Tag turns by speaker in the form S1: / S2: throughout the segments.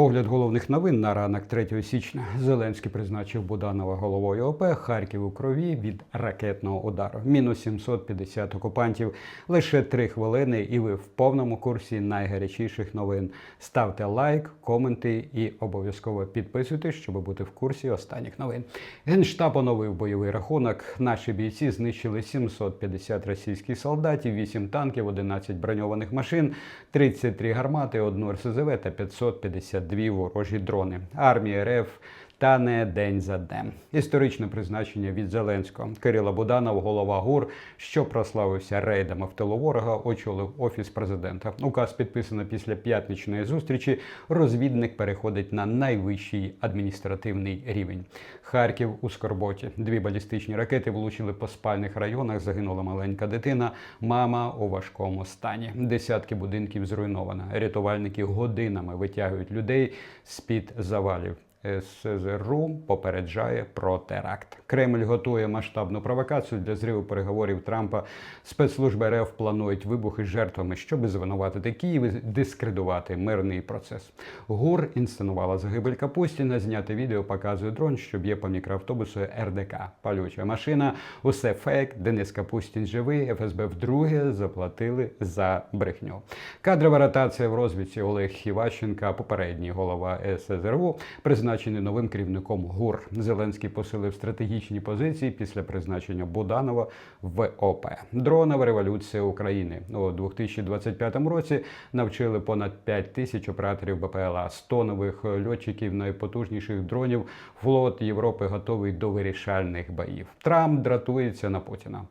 S1: Огляд головних новин на ранок 3 січня. Зеленський призначив Буданова головою ОП. Харків у крові від ракетного удару. Мінус 750 окупантів. Лише три хвилини, і ви в повному курсі найгарячіших новин. Ставте лайк, коменти і обов'язково підписуйтесь, щоб бути в курсі останніх новин. Генштаб оновив бойовий рахунок. Наші бійці знищили 750 російських солдатів, 8 танків, 11 броньованих машин, 33 гармати, 1 РСЗВ та 552 ворожі дрони. Армія РФ тане день за днем. Історичне призначення від Зеленського. Кирило Буданов, голова ГУР, що прославився рейдами в тилу ворога, очолив офіс президента. Указ підписано після п'ятничної зустрічі. Розвідник переходить на найвищий адміністративний рівень. Харків у Скорботі. Дві балістичні ракети влучили по спальних районах. Загинула маленька дитина, мама у важкому стані. Десятки будинків зруйновано. Рятувальники годинами витягують людей з під завалів. СЗРУ попереджає про теракт. Кремль готує масштабну провокацію для зриву переговорів Трампа. Спецслужби РФ планують вибухи жертвами, щоб звинуватити Київ і дискредувати мирний процес. ГУР інсценувала загибель Капустіна. Зняте відео показує дрон, що б'є по мікроавтобусу РДК. Палюча машина. Усе фейк. Денис Капустін живий. ФСБ вдруге заплатили за брехню. Кадрова ротація в розвідці Олег Хіващенка, попередній голова СЗРУ, призначений новим керівником ГУР. Зеленський посилив стратегічні позиції після призначення Буданова в ОП. Дронова революція України у 2025 році навчили понад 5 тисяч операторів БПЛА, 100 нових льотчиків найпотужніших дронів. Флот Європи готовий до вирішальних боїв. Трамп дратується на Путіна.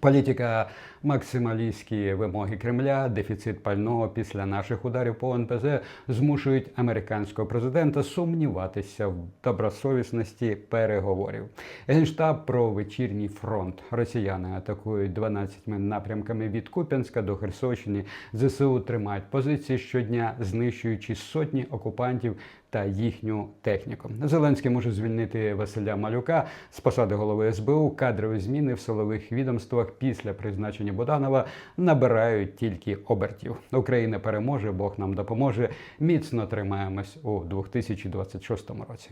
S1: Політика максималістські вимоги Кремля, дефіцит пального після наших ударів по НПЗ змушують американського президента сумніватися в добросовісності переговорів. Генштаб про вечірній фронт. Росіяни атакують 12 напрямками від Куп'янська до Херсонщини. ЗСУ тримають позиції щодня, знищуючи сотні окупантів та їхню техніку. Зеленський може звільнити Василя Малюка з посади голови СБУ. Кадрові зміни в силових відомствах після призначення Буданова набирають тільки обертів. Україна переможе, Бог нам допоможе. Міцно тримаємось у 2026 році.